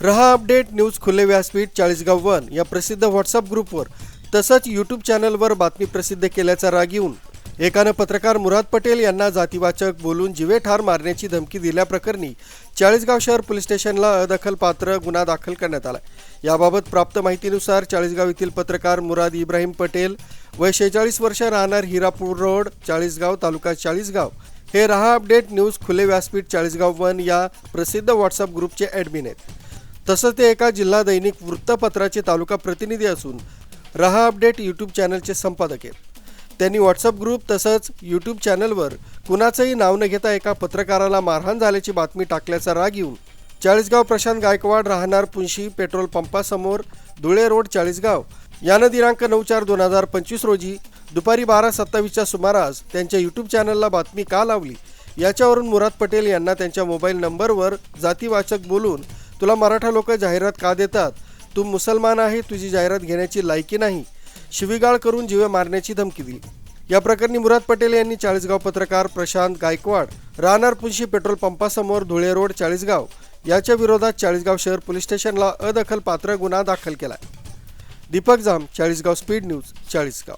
रहा update news खुले व्यासपीठ चाळीसगाव वन या प्रसिद्ध व्हॉट्सअप ग्रुपवर तसंच यूट्यूब चॅनलवर बातमी प्रसिद्ध केल्याचा राग येऊन एकानं पत्रकार मुराद पटेल यांना जातीवाचक बोलून जिवे ठार मारण्याची धमकी दिल्याप्रकरणी चाळीसगाव शहर पोलीस स्टेशनला अदखलपात्र गुन्हा दाखल करण्यात आला याबाबत प्राप्त माहितीनुसार चाळीसगाव येथील पत्रकार मुराद इब्राहिम पटेल वय शेहेचाळीस वर्ष राहणार हिरापूर रोड चाळीसगाव तालुका चाळीसगाव. हे रहा अपडेट न्यूज खुले व्यासपीठ चाळीसगाव वन या प्रसिद्ध व्हॉट्सअप ग्रुपचे ॲडमिन आहेत. तसंच ते एका जिल्हा दैनिक वृत्तपत्राचे तालुका प्रतिनिधी असून रहा अपडेट यूट्यूब चॅनलचे संपादक आहेत. त्यांनी व्हॉट्सअप ग्रुप तसंच यूट्यूब चॅनलवर कुणाचंही नाव न घेता एका पत्रकाराला मारहाण झाल्याची बातमी टाकल्याचा राग येऊन चाळीसगाव प्रशांत गायकवाड राहणार पुंशी पेट्रोल पंपासमोर धुळे रोड चाळीसगाव. यानं दिनांक नऊ चार दोन हजार पंचवीस रोजी दुपारी बारा सत्तावीसच्या सुमारास त्यांच्या यूट्यूब चॅनलला बातमी का लावली? याच्यावरून मुराद पटेल यांना त्यांच्या मोबाईल नंबरवर जातीवाचक बोलून तुला मराठा लोक जाहिरात का देतात? तू मुसलमान आहे तुझी जाहिरात घेण्याची लायकी नाही. शिवीगाळ करून जीवे मारण्याची धमकी दिली. या प्रकरणी मुराद पटेल यांनी चाळीसगाव पत्रकार प्रशांत गायकवाड राहणार पुंशी पेट्रोल पंपासमोर धुळे रोड चाळीसगाव याच्या विरोधात चाळीसगाव शहर पोलीस स्टेशनला अदखलपात्र गुन्हा दाखल केला दीपक जाम चाळीसगाव स्पीड न्यूज चाळीसगाव.